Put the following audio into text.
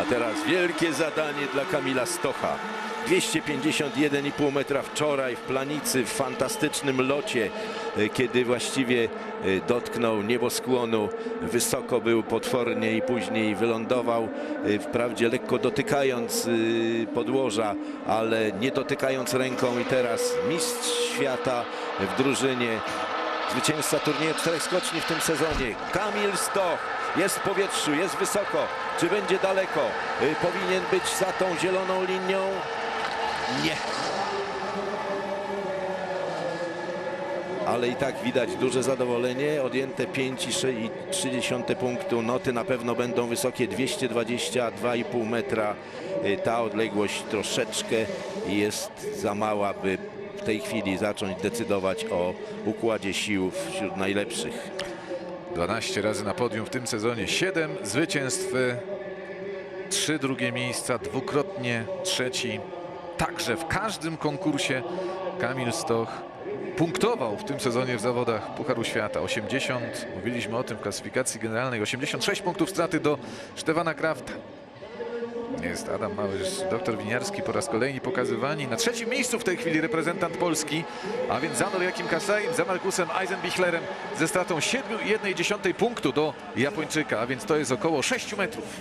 A teraz wielkie zadanie dla Kamila Stocha. 251,5 metra wczoraj w planicy, w fantastycznym locie, e, kiedy właściwie e, dotknął nieboskłonu. Wysoko był potwornie i później wylądował, e, wprawdzie lekko dotykając podłoża, ale nie dotykając ręką i teraz mistrz świata w drużynie Zwycięzca turnieju czterech skoczni w tym sezonie. Kamil Stoch jest w powietrzu, jest wysoko. Czy będzie daleko? Y, Powinien być za tą zieloną linią? Nie. Ale i tak widać duże zadowolenie. Odjęte 5,3 punktu. Noty na pewno będą wysokie 222,5 metra. Y, Ta odległość troszeczkę jest za mała, by w tej chwili zacząć decydować o układzie sił wśród najlepszych. 12 razy na podium w tym sezonie, 7 zwycięstw, 3 drugie miejsca, dwukrotnie trzeci. Także w każdym konkursie Kamil Stoch punktował w tym sezonie w zawodach Pucharu Świata. 80, mówiliśmy o tym w klasyfikacji generalnej, 86 punktów straty do Stefana Krafta. Jest Adam Małysz, doktor Winiarski po raz kolejny pokazywani. Na trzecim miejscu w tej chwili reprezentant Polski, a więc za Noriakim Kasain, za Markusem Eisenbichlerem ze stratą 7,1 punktu do Japończyka, a więc to jest około 6 metrów.